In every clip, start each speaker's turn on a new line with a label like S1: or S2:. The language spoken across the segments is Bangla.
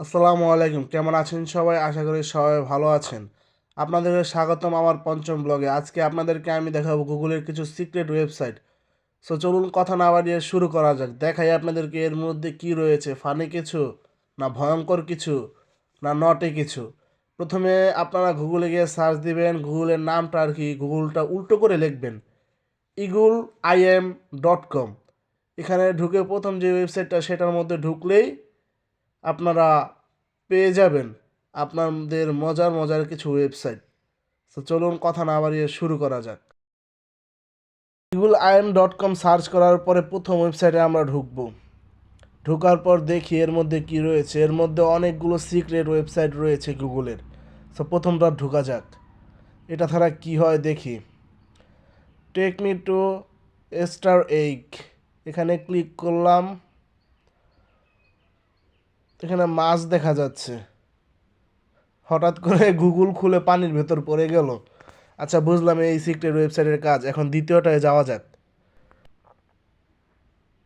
S1: আসসালামু আলাইকুম। কেমন আছেন সবাই? আশা করি সবাই ভালো আছেন। আপনাদের স্বাগতম আমার পঞ্চম ব্লগে আজকে আপনাদেরকে আমি দেখাবো গুগলের কিছু সিক্রেট ওয়েবসাইট সো চলুন কথা না বাড়িয়ে শুরু করা যাক। দেখাই আপনাদেরকে এর মধ্যে কি রয়েছে। ফানি কিছু? না ভয়ঙ্কর কিছু? না নটে কিছু? প্রথমে আপনারা গুগলে গিয়ে সার্চ দিবেন। গুগলের নামটা আর কি গুগলটা উল্টো করে লিখবেন। ইগুল আই এম ডট কম এখানে ঢুকে প্রথম যে ওয়েবসাইটটা সেটার মধ্যে ঢুকলেই আপনারা পেয়ে যাবেন আপনাদের মজার মজার কিছু ওয়েবসাইট তো চলুন কথা না বাড়িয়ে শুরু করা যাক। Google I M dot com search করার পরে প্রথম ওয়েবসাইটে আমরা ঢুকবো। ঢোকার পর দেখি এর মধ্যে কি রয়েছে। এর মধ্যে অনেকগুলো সিক্রেট ওয়েবসাইট রয়েছে গুগলের। তো প্রথমটা ঢোকা যাক। এটা ছাড়া কি হয় দেখি। টেক মি টু স্টার এইক এখানে ক্লিক করলাম। এখানে মাছ দেখা যাচ্ছে। হঠাৎ করে গুগল খুলে পানির ভেতর পড়ে গেল। আচ্ছা বুঝলাম এই সিক্রেট ওয়েবসাইটের কাজ। এখন দ্বিতীয়টায় যাওয়া যাক।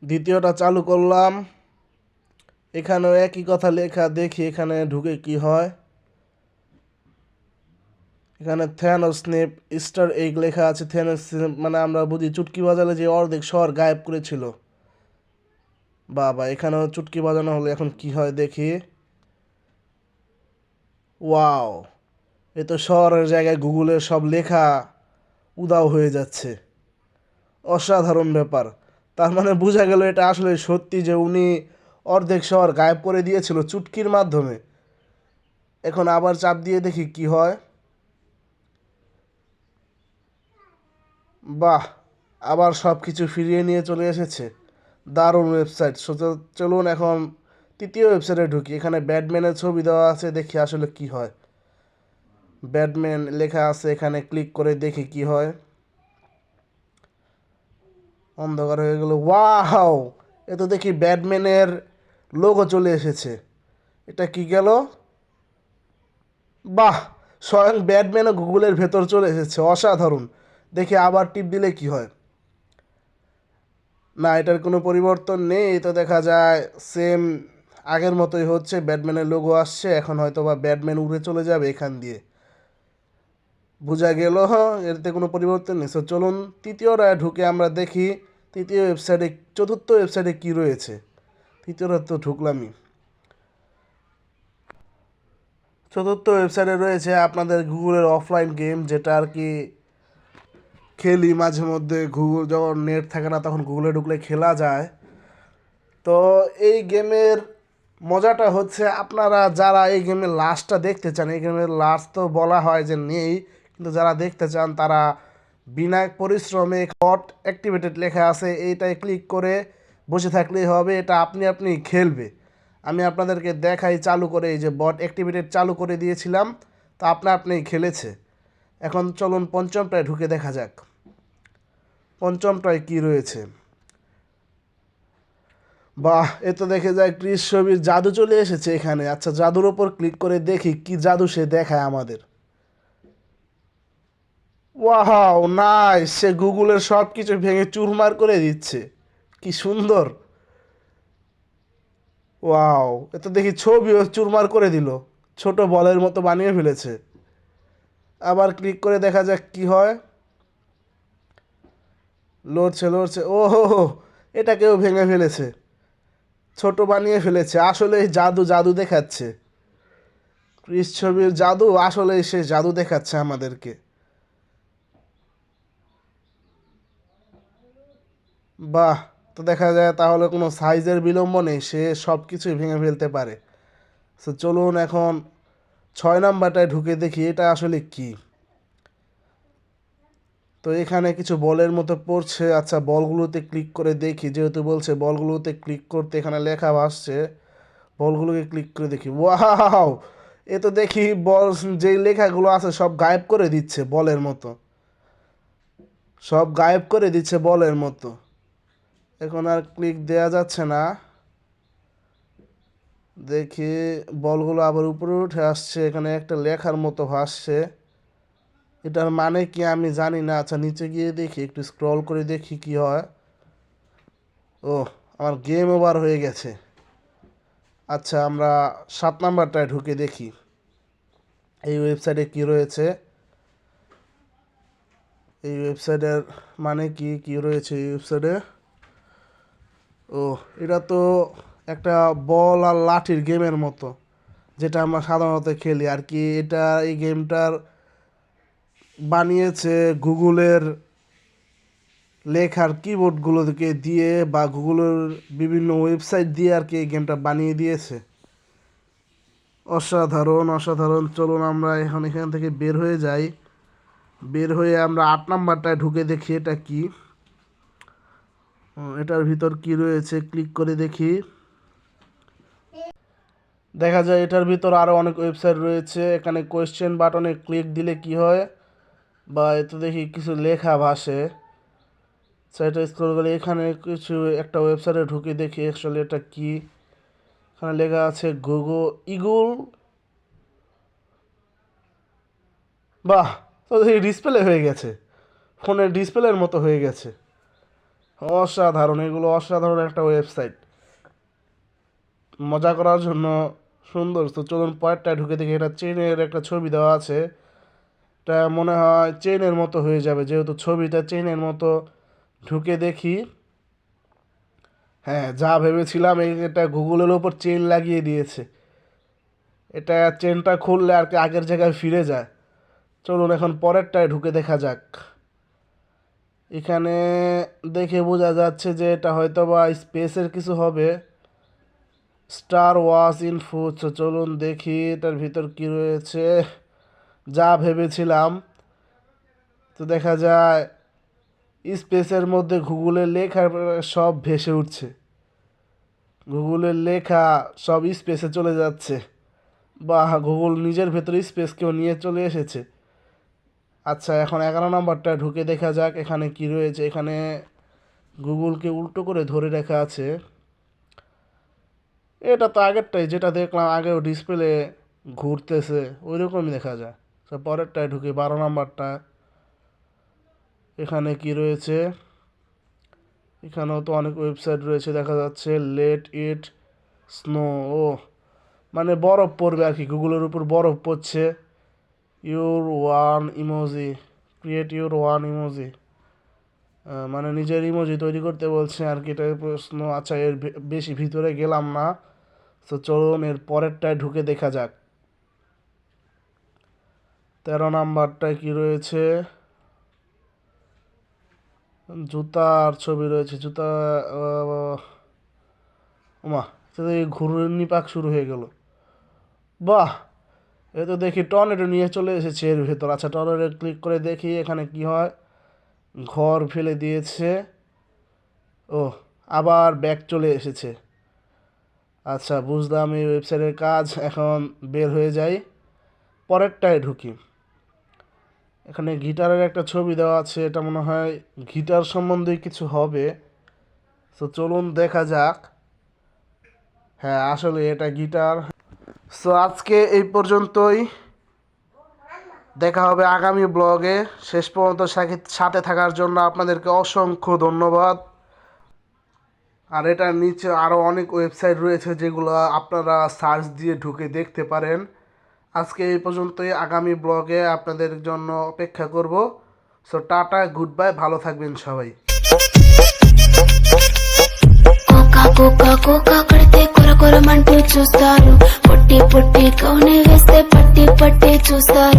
S1: দ্বিতীয়টা চালু করলাম। এখানেও একই কথা লেখা, দেখি এখানে ঢুকে কি হয়। এখানে থ্যানো স্নেপ স্টার এগ লেখা আছে। থ্যানো স্নেপ মানে আমরা বুঝি চুটকি বাজালে যে অর্ধেক শহর গায়েব করেছিল। বাবা, এখানেও চুটকি বাজানো হলো, এখন কি হয় দেখি। ওয়াও, এ তো শহরের জায়গায় গুগলের সব লেখা উদাও হয়ে যাচ্ছে। অসাধারণ ব্যাপার। তার মানে বোঝা গেল এটা আসলে সত্যি যে উনি অর্ধেক শহর গায়েব করে দিয়েছিল চুটকির মাধ্যমে। এখন আবার চাপ দিয়ে দেখি কি হয়। বাহ, আবার সব কিছু ফিরিয়ে নিয়ে চলে এসেছে। দারুণ ওয়েবসাইট চলুন এখন তৃতীয় ওয়েবসাইটে ঢুকি। এখানে ব্যাটম্যানের ছবি দেওয়া আছে, দেখি আসলে কি হয়। ব্যাটম্যান লেখা আছে, এখানে ক্লিক করে দেখি কি হয়। অন্ধকার হয়ে গেল। ওয়াও এ তো দেখি ব্যাটম্যানের লোগো চলে এসেছে। এটা কি গেল? বাহ! স্বয়ং ব্যাটম্যানও গুগলের ভেতর চলে এসেছে। অসাধারণ। দেখি আবার টিপ দিলে কি হয়। না, এটার কোনো পরিবর্তন নেই। তো দেখা যায় সেম আগের মতোই হচ্ছে, ব্যাটম্যানের লোগো আসছে, এখন হয়তো বা ব্যাটম্যান উড়ে চলে যাবে এখান দিয়ে। বোঝা গেল হ্যাঁ এতে কোনো পরিবর্তন নেই। সো চলুন তৃতীয়টা ঢুকে আমরা দেখি, তৃতীয় ওয়েবসাইটে চতুর্থ ওয়েবসাইটে কী রয়েছে? তৃতীয়টা তো ঢুকলামই। চতুর্থ ওয়েবসাইটে রয়েছে আপনাদের গুগলের অফলাইন গেম যেটা আর কি খেলি মাঝে মধ্যে গুগল যখন নেট থাকে না তখন গুগলে ঢুকলে খেলা যায়। তো এই গেমের মজাটা হচ্ছে আপনারা যারা এই গেমের লাস্টটা দেখতে চান, এই গেমের লাস্ট তো বলা হয় যে নেই, কিন্তু যারা দেখতে চান তারা বিনা পরিশ্রমে হট অ্যাক্টিভেটেড লেখা আছে, এইটায় ক্লিক করে বসে থাকলেই হবে, এটা আপনি আপনি খেলবে। আমি আপনাদেরকে দেখাই চালু করে, এই যে বট অ্যাক্টিভেটেড চালু করে দিয়েছিলাম, তা আপনা আপনি খেলেছে। এখন চলুন পঞ্চমটায় ঢুকে দেখা যাক। পঞ্চমটায় কি রয়েছে? বাহ, এ তো দেখে যায় ক্রিস ছবির জাদু চলে এসেছে এখানে। আচ্ছা জাদুর ওপর ক্লিক করে দেখি কি জাদু সে দেখায় আমাদের। ওয়াও নাই সে গুগলের সব কিছু ভেঙে চুরমার করে দিচ্ছে। কি সুন্দর! ওয়াও, এ তো দেখি ছবিও চুরমার করে দিল। ছোট বলের মতো বানিয়ে ফেলেছে। আবার ক্লিক করে দেখা যাক কি হয়। লড়ছে লড়ছে। ও এটাকেও ভেঙে ফেলেছে। ছোট বানিয়ে ফেলেছে আসলে জাদু জাদু দেখাচ্ছে। ক্রিস ছবির জাদু আসলে সে জাদু দেখাচ্ছে আমাদেরকে। বাহ, তো দেখা যায় তাহলে কোনো সাইজের বিলম্ব নেই, সে সব কিছুই ভেঙে ফেলতে পারে। তো চলুন এখন ছয় নাম্বারটায় ঢুকে দেখি, এটা আসলে কি? তো এখানে কিছু বলের মতো পড়ছে। আচ্ছা বলগুলোতে ক্লিক করে দেখি। যেহেতু বলছে বলগুলোতে ক্লিক করতে এখানে লেখা আসছে, বলগুলোকে ক্লিক করে দেখি। ওয়াও এ তো দেখি বল, যেই লেখাগুলো আছে সব গায়েব করে দিচ্ছে বলের মতো। সব গায়েব করে দিচ্ছে বলের মতো। এখন আর ক্লিক দেওয়া যাচ্ছে না। দেখি বলগুলো আবার উপরে উঠে আসছে। এখানে একটা লেখার মতো ভাসছে এটার মানে কি আমি জানি না। আচ্ছা নিচে গিয়ে দেখি, একটু স্ক্রল করে দেখি কি হয়। ও আমার গেম ওভার হয়ে গেছে। আচ্ছা আমরা সাত নাম্বারটায় ঢুকে দেখি। এই ওয়েবসাইটে কি রয়েছে? এই ওয়েবসাইটের মানে কি কি রয়েছে এই ওয়েবসাইটে ও এটা তো একটা বল আর লাঠির গেমের মতো, যেটা আমরা সাধারণত খেলি। আর কি এটা, এই গেমটার বানিয়েছে গুগলের লেখার কিবোর্ডগুলোকে দিয়ে বা গুগলের বিভিন্ন ওয়েবসাইট দিয়ে আর কি এই গেমটা বানিয়ে দিয়েছে। অসাধারণ অসাধারণ। চলুন আমরা এখন এখান থেকে বের হয়ে যাই। বের হয়ে আমরা আট নাম্বারটায় ঢুকে দেখি এটা কি। এটার ভিতর কি রয়েছে ক্লিক করে দেখি। দেখা যায় এটার ভিতর আরও অনেক ওয়েবসাইট রয়েছে। এখানে কোয়েশ্চেন বাটনে ক্লিক দিলে কি হয়? বা এতে দেখি কিছু লেখা ভাসে সাইটে স্ক্রল করে এখানে কিছু একটা ওয়েবসাইটে ঢুকে দেখি অ্যাকচুয়ালি এটা কি। এখানে লেখা আছে গুগো ইগুল বাহ, তো দেখি ডিসপ্লে হয়ে গেছে। ফোনের ডিসপ্লের মতো হয়ে গেছে। অসাধারণ, এগুলো অসাধারণ একটা ওয়েবসাইট মজা করার জন্য সুন্দর। তো চলুন পয়েন্টটায় ঢুকে দেখি, এটা চেনের একটা ছবি দেওয়া আছে। এটা মনে হয় চেনের মতো হয়ে যাবে, যেহেতু ছবিটা চেনের মতো ঢুকে দেখি। হ্যাঁ যা ভেবেছিলাম এটা গুগলের ওপর চেন লাগিয়ে দিয়েছে। এটা চেনটা খুললে আর কি আগের জায়গায় ফিরে যায়। চলুন এখন পরেরটায় ঢুকে দেখা যাক। এখানে দেখে বোঝা যাচ্ছে যে এটা হয়তো বা স্পেসের কিছু হবে। স্টার ওয়াচ ইনফো, চলুন দেখি এটার ভিতর কি রয়েছে। যা ভেবেছিলাম। তো দেখা যায়, স্পেসের মধ্যে গুগলের লেখা সব ভেসে উঠছে। গুগলের লেখা সব স্পেসে চলে যাচ্ছে। বা গুগল নিজের ভেতরে স্পেসকেও নিয়ে চলে এসেছে। আচ্ছা এখন এগারো নম্বরটা ঢুকে দেখা যাক এখানে কি রয়েছে। এখানে গুগলকে উল্টো করে ধরে রাখা আছে। এটা তো আগেরটাই, যেটা দেখলাম আগেও ডিসপ্লে ঘুরতেছে ওই রকমই দেখা যায়। পরেরটায় ঢুকে, বারো নাম্বারটা। এখানে কি রয়েছে? এখানেও তো অনেক ওয়েবসাইট রয়েছে, দেখা যাচ্ছে লেট ইট স্নো ও মানে বরফ পড়বে আর কি গুগলের উপর বরফ পড়ছে। Your own emoji create your own emoji মানে নিজের ইমোজি তৈরি করতে বলছে আর কি, এটা প্রশ্ন। আচ্ছা এর বেশি ভিতরে গেলাম না। তো চলুন, এর পরেরটায় ঢুকে দেখা যাক। তেরো নাম্বারটায় কি রয়েছে? জুতার ছবি রয়েছে, জুতা দেখি ঘূর্ণি পাক শুরু হয়ে গেল। বাহ! এ তো দেখি টর্নেডো নিয়ে চলে এসেছে এর ভেতর। আচ্ছা টর্নেডো ক্লিক করে দেখি এখানে কি হয়। ঘর ফেলে দিয়েছে। ও আবার ব্যাক চলে এসেছে। আচ্ছা বুঝলাম এই ওয়েবসাইটের কাজ এখন বের হয়ে যাই পরেরটায় ঢুকি। এখানে গিটারের একটা ছবি দেওয়া আছে, এটা মনে হয় গিটার সম্বন্ধে কিছু হবে। তো চলুন দেখা যাক। হ্যাঁ আসলে এটা গিটার। সো আজকে এই পর্যন্তই। দেখা হবে আগামী ব্লগে। শেষ পর্যন্ত সাথে- থাকার জন্য আপনাদেরকে অসংখ্য ধন্যবাদ। আর এটার নিচে আরও অনেক ওয়েবসাইট রয়েছে যেগুলো আপনারা সার্চ দিয়ে ঢুকে দেখতে পারেন। আজকে এই পর্যন্তই আগামী ব্লগে আপনাদের জন্য অপেক্ষা করব সো টাটা গুড বাই ভালো থাকবেন সবাই
S2: కోకా కోకా కోకా కడితే కొర కొరమంటూ చూస్తారు పొట్టి పొట్టి కౌనే వేస్తే పట్టి పట్టి చూస్తారు